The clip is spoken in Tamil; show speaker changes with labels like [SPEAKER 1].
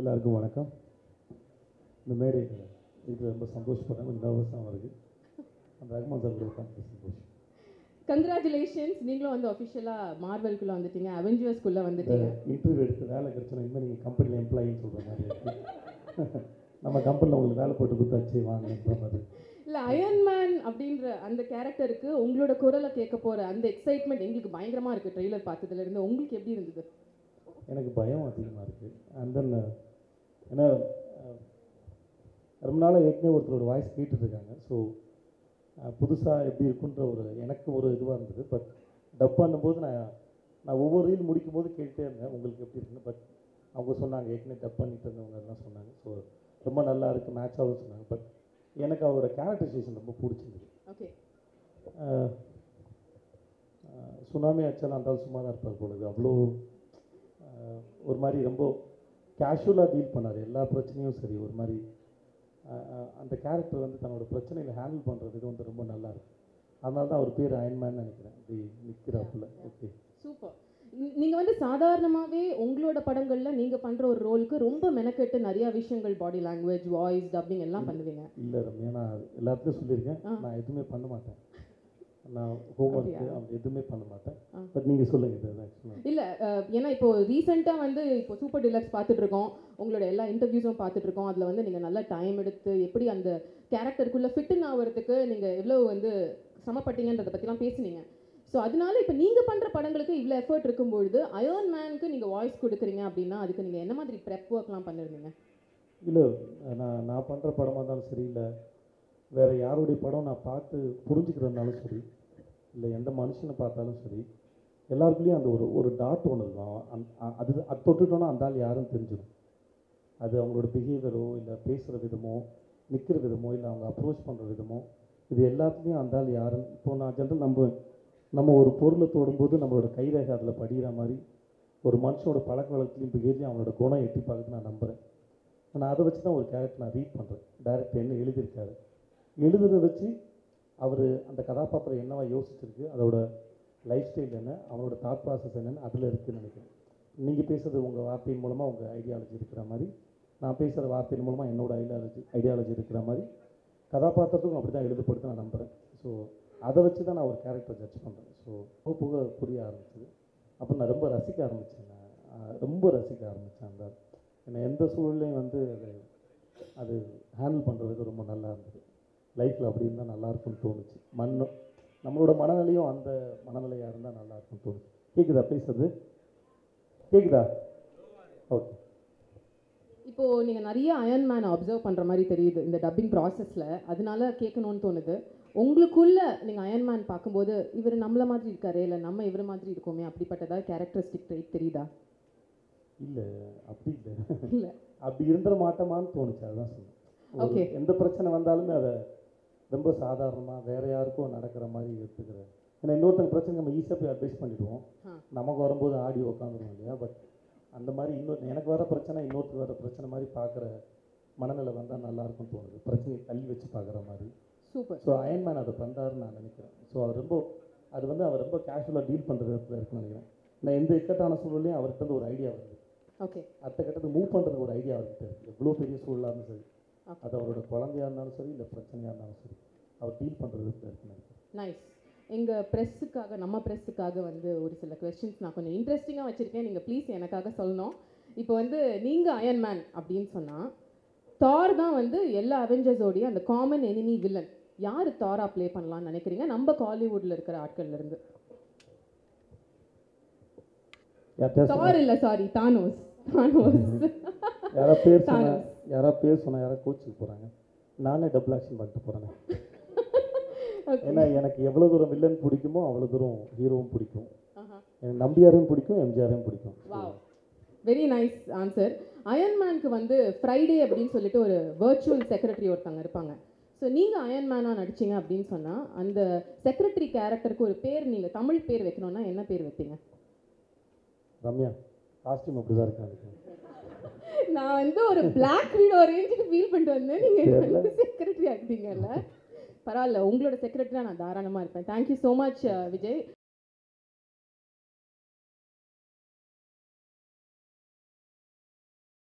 [SPEAKER 1] எல்லாருக்கும் வணக்கம். இந்த மேடை இது ரொம்ப சந்தோஷப்படுறேன் கொஞ்சம் நர்வஸாக வருது அந்த ரஹ்மான் சார் கூட உட்காந்து சந்தோஷம்
[SPEAKER 2] கங்க்ராச்சுலேஷன்ஸ் நீங்களும் வந்து அஃபிஷியலாக மார்வல்குள்ளே வந்துட்டீங்க. அவெஞ்சர்ஸ்குள்ளே வந்துட்டீங்க.
[SPEAKER 1] இன்டர்வியூ எடுத்து வேலை கிடைச்சோன்னா இனிமேல் நீங்கள் கம்பெனியில் எம்ப்ளாயின்னு சொல்கிற மாதிரி இருக்கு. நம்ம கம்பெனியில் உங்களுக்கு வேலை போட்டு கொடுத்தாச்சு வாங்கின்ற மாதிரி.
[SPEAKER 2] இல்லை அயன்மேன் அப்படின்ற அந்த கேரக்டருக்கு உங்களோட குரலை கேட்க போகிற அந்த எக்ஸைட்மெண்ட் எங்களுக்கு பயங்கரமாக இருக்குது ட்ரெய்லர் பார்த்ததுலேருந்து உங்களுக்கு எப்படி இருந்தது?
[SPEAKER 1] எனக்கு பயம் அதிகமாக இருக்குது அண்ட் தென் ஏன்னா ரொம்ப நாளாக ஏற்கனவே ஒருத்தரோட வாய்ஸ் கேட்டுட்ருக்காங்க. ஸோ புதுசாக எப்படி இருக்குன்ற ஒரு எனக்கு ஒரு இதுவாக இருந்தது. பட் டப் பண்ணும்போது நான் நான் ஒவ்வொரு ரீல் முடிக்கும் போது கேட்டே இருந்தேன் உங்களுக்கு எப்படி இருக்குன்னு? பட் அவங்க சொன்னாங்க ஏற்கனவே டப் பண்ணிட்டு இருந்தவங்க எல்லாம் சொன்னாங்க. ஸோ ரொம்ப நல்லா இருக்குது மேட்ச் ஆகும்னு சொன்னாங்க. பட் எனக்கு அவரோட கேரக்டரைசேஷன் ரொம்ப பிடிச்சிருந்தது.
[SPEAKER 2] ஓகே
[SPEAKER 1] சுனாமி அடிச்சாலும் அந்த சும்மா தான் இருப்பார் பொழுது அவ்வளோ ஒரு மாதிரி ரொம்ப கேஷுவலாக டீல் பண்ணார். எல்லா பிரச்சனையும் சரி ஒரு மாதிரி அந்த கேரக்டர் வந்து தன்னோட பிரச்சனைகளை ஹேண்டில் பண்ணுறது இது வந்து ரொம்ப நல்லா இருக்கு. அதனால தான் அவர் பேர் அயன்மேன் நினைக்கிறேன். இப்படி நிற்கிறாப்புல ஓகே
[SPEAKER 2] சூப்பர் நீங்கள் வந்து சாதாரணமாகவே உங்களோட படங்களில் நீங்கள் பண்ணுற ஒரு ரோலுக்கு ரொம்ப மெனக்கெட்டு நிறையா விஷயங்கள் பாடி லாங்குவேஜ் வாய்ஸ் டப்பிங் எல்லாம் பண்ணுவீங்க.
[SPEAKER 1] இல்லை ரம்யா நான் எல்லாத்துலையும் சொல்லியிருக்கேன். நான் எதுவுமே பண்ண மாட்டேன். நான்
[SPEAKER 2] அப்படியா?
[SPEAKER 1] அப்படி எதுவுமே பண்ண மாட்டேன். பட் நீங்கள் சொல்லுங்கள் இது
[SPEAKER 2] இல்லை ஏன்னா இப்போ ரீசெண்டாக வந்து இப்போ சூப்பர் டிலக்ஸ் பார்த்துட்ருக்கோம் உங்களோட எல்லா இன்டர்வியூஸும் பார்த்துட்ருக்கோம் அதில் வந்து நீங்கள் நல்லா டைம் எடுத்து எப்படி அந்த கேரக்டருக்குள்ளே ஃபிட்டுன்னு ஆகிறதுக்கு நீங்கள் எவ்வளோ வந்து சமப்பட்டீங்கன்றதை பற்றிலாம் பேசுனீங்க. ஸோ அதனால இப்போ நீங்கள் பண்ணுற படங்களுக்கு இவ்வளோ எஃபர்ட் இருக்கும்பொழுது அயர்ன் மேனுக்கு நீங்கள் வாய்ஸ் கொடுக்குறீங்க அப்படின்னா அதுக்கு நீங்கள் என்ன மாதிரி ப்ரெப் ஒர்க்லாம் பண்ணிருந்தீங்க?
[SPEAKER 1] இல்லை நான் நான் பண்ணுற படமாக இருந்தாலும் சரி இல்லை வேறு யாருடைய படம் நான் பார்த்து புரிஞ்சுக்கிறதுனாலும் சரி இல்லை எந்த மனுஷனை பார்த்தாலும் சரி எல்லாருக்குள்ளேயும் அந்த ஒரு ஒரு டாட் ஒன்று இருக்கும். அந் அது அது தொட்டுட்டோன்னா அந்த ஆள் யாரும் தெரிஞ்சிடும் அது அவங்களோட பிஹேவியரோ இல்லை பேசுகிற விதமோ நிற்கிற விதமோ இல்லை அவங்க அப்ரோச் பண்ணுற விதமோ இது எல்லாத்துலேயும் அந்த ஆள் யாருன்னு இப்போ நான் ஜென்ரல் நம்ம நம்ம ஒரு பொருளை தொடும்போது நம்மளோட கைரேகை அதில் படிகிற மாதிரி ஒரு மனுஷனோட பழக்க வழக்கத்துலையும் பிஹேவியர் அவனோட குணம் எட்டி பார்க்குறது நான் நம்புகிறேன் நான் அதை வச்சு தான் ஒரு கேரக்டர் நான் ரீட் பண்ணுறேன் டேரக்டர் என்ன எழுதியிருக்காரு. எழுதுறதை வச்சு அவர் அந்த கதாபாத்திரம் என்னவா யோசிச்சிருக்கு அதோட லைஃப் ஸ்டைல் என்ன அவனோட தாட் ப்ராசஸ் என்னன்னு அதில் இருக்குதுன்னு நினைக்கிறேன். நீங்கள் பேசுறது உங்கள் வார்த்தையின் மூலமாக உங்கள் ஐடியாலஜி இருக்கிற மாதிரி நான் பேசுகிற வார்த்தையின் மூலமாக என்னோடய ஐடியாலஜி ஐடியாலஜி இருக்கிற மாதிரி கதாபாத்திரத்துக்கும் அப்படி தான் எழுதப்படுது நான் நம்புகிறேன் ஸோ அதை வச்சு தான் நான் ஒரு கேரக்டர் ஜட்ஜ் பண்ணுறேன் ஸோ போக போக புரிய ஆரம்பிச்சது. அப்போ நான் ரொம்ப ரசிக்க ஆரம்பித்தேன் நான் ரொம்ப ரசிக்க ஆரம்பித்தேன் அந்த என்னை எந்த சூழ்நிலையும் வந்து அது அது ஹேண்டில் பண்ணுறதுக்கு ரொம்ப நல்லா இருந்தது. லைஃப்பில் அப்படி இருந்தால் நல்லா இருக்கும்னு தோணுச்சு. மண் நம்மளோட மனநிலையும் அந்த மனநிலையாக இருந்தால் நல்லா இருக்கும்னு தோணுச்சு கேட்குதா பேசுறது? கேட்குதா ஓகே.
[SPEAKER 2] இப்போ நீங்க நிறைய அயன் மேன் அப்சர்வ் பண்ற மாதிரி தெரியுது இந்த டப்பிங் ப்ராசஸ்ல அதனால கேட்கணும்னு தோணுது. உங்களுக்குள்ள நீங்க அயன் மேன் பார்க்கும்போது இவர் நம்மள மாதிரி இருக்காரு இல்ல நம்ம இவர் மாதிரி இருக்கோமே அப்படிப்பட்டதா கேரக்டரிஸ்டிக் ட்ரைட் தெரியுதா?
[SPEAKER 1] இல்லை அப்படி இல்லை.
[SPEAKER 2] இல்ல.
[SPEAKER 1] அப்படி இருந்துட மாட்டோமான்னு தோணுச்சு அதுதான் ஒரு
[SPEAKER 2] Okay.
[SPEAKER 1] எந்த பிரச்சனை வந்தாலுமே அதை ரொம்ப சாதாரணமாக வேற யாருக்கும் நடக்கிற மாதிரி எடுத்துக்கிறேன். ஏன்னா இன்னொருத்தங்க பிரச்சனை நம்ம ஈஸியாக போய் அட்வைஸ் பண்ணிடுவோம்.
[SPEAKER 2] ஆ.
[SPEAKER 1] நமக்கு வரும்போது ஆடி உட்காந்துருவோம் இல்லையா? பட் அந்த மாதிரி இன்னொரு எனக்கு வர பிரச்சனை இன்னொருத்தர் வர பிரச்சனை மாதிரி பார்க்குற மனநிலை வந்தால் நல்லா இருக்கும்னு தோணுது. பிரச்சனையை தள்ளி வச்சு பார்க்குற மாதிரி.
[SPEAKER 2] சூப்பர்.
[SPEAKER 1] ஸோ அயன்மேன் அதை பண்ணுறாருன்னு நான் நினைக்கிறேன். ஸோ அவர் ரொம்ப அது வந்து அவர் ரொம்ப கேஷுவலாக டீல் பண்ணுற விதத்தில் இருக்குன்னு நினைக்கிறேன். நான் எந்த இக்கட்டான சூழ்நிலையும் அவர்கிட்ட ஒரு ஐடியா வருது.
[SPEAKER 2] ஓகே
[SPEAKER 1] அடுத்த கட்டத்துக்கு மூவ் பண்ணுறதுக்கு ஒரு ஐடியா அவர்கிட்ட இருக்குது எவ்வளோ பெரிய சூழலாக இருந்தாலும் சரி. அது அவரோட குழந்தையா இருந்தாலும் சரி இல்லை பிரச்சனையாக இருந்தாலும் சரி அவர் டீல் பண்ணுறது இருக்குன்னு நினைக்கிறேன்.
[SPEAKER 2] நைஸ் எங்க ப்ரெஸ்ஸுக்காக நம்ம ப்ரெஸ்ஸுக்காக வந்து ஒரு சில கொஸ்டின்ஸ் நான் கொஞ்சம் இன்ட்ரெஸ்டிங்காக வச்சிருக்கேன். நீங்க ப்ளீஸ் எனக்காக சொல்லணும். இப்போ வந்து நீங்க அயன் மேன் அப்படின்னு சொன்னா தார் தான் வந்து எல்லா அவெஞ்சர்ஸோடைய அந்த காமன் எனிமி வில்லன் யார் தாரா ப்ளே பண்ணலாம்னு நினைக்கிறீங்க? நம்ம காலிவுட்ல இருக்கிற ஆட்கள்ல இருந்து.
[SPEAKER 1] யார்கிட்ட
[SPEAKER 2] தார் இல்ல சாரி தானோஸ் தானோஸ் தானோஸ்.
[SPEAKER 1] யாரா பேர் சொன்னா யாரா கோச்சுக்கு போகிறாங்க நானே டபுள் ஆக்ஷன் பண்ணிட்டு போகிறேன். ஏன்னா எனக்கு எவ்வளோ தூரம் வில்லன் பிடிக்குமோ அவ்வளோ தூரம் ஹீரோவும் பிடிக்கும். எனக்கு நம்பியாரையும் பிடிக்கும் எம்ஜிஆரையும் பிடிக்கும்.
[SPEAKER 2] வெரி நைஸ் ஆன்சர் அயன்மேனுக்கு வந்து ஃப்ரைடே அப்படின்னு சொல்லிட்டு ஒரு வர்ச்சுவல் செக்ரட்டரி ஒருத்தவங்க இருப்பாங்க. ஸோ நீங்கள் அயன்மேனாக நடிச்சீங்க அப்படின்னு சொன்னால் அந்த செக்ரட்டரி கேரக்டருக்கு ஒரு பேர் நீங்கள் தமிழ் பேர் வைக்கணும்னா என்ன பேர் வைப்பீங்க?
[SPEAKER 1] ரம்யா காஸ்டியூம் அப்படி தான் இருக்கு
[SPEAKER 2] நான் வந்து ஒரு பிளாக் வீடோ ரேஞ்சுக்கு ஃபீல் பண்ணிட்டு வந்தேன். நீங்கள். செக்ரட்டரி ஆகிட்டீங்கல்ல பரவாயில்ல உங்களோட செக்ரட்டரியாக நான் தாராளமாக இருப்பேன். Thank you so much Vijay.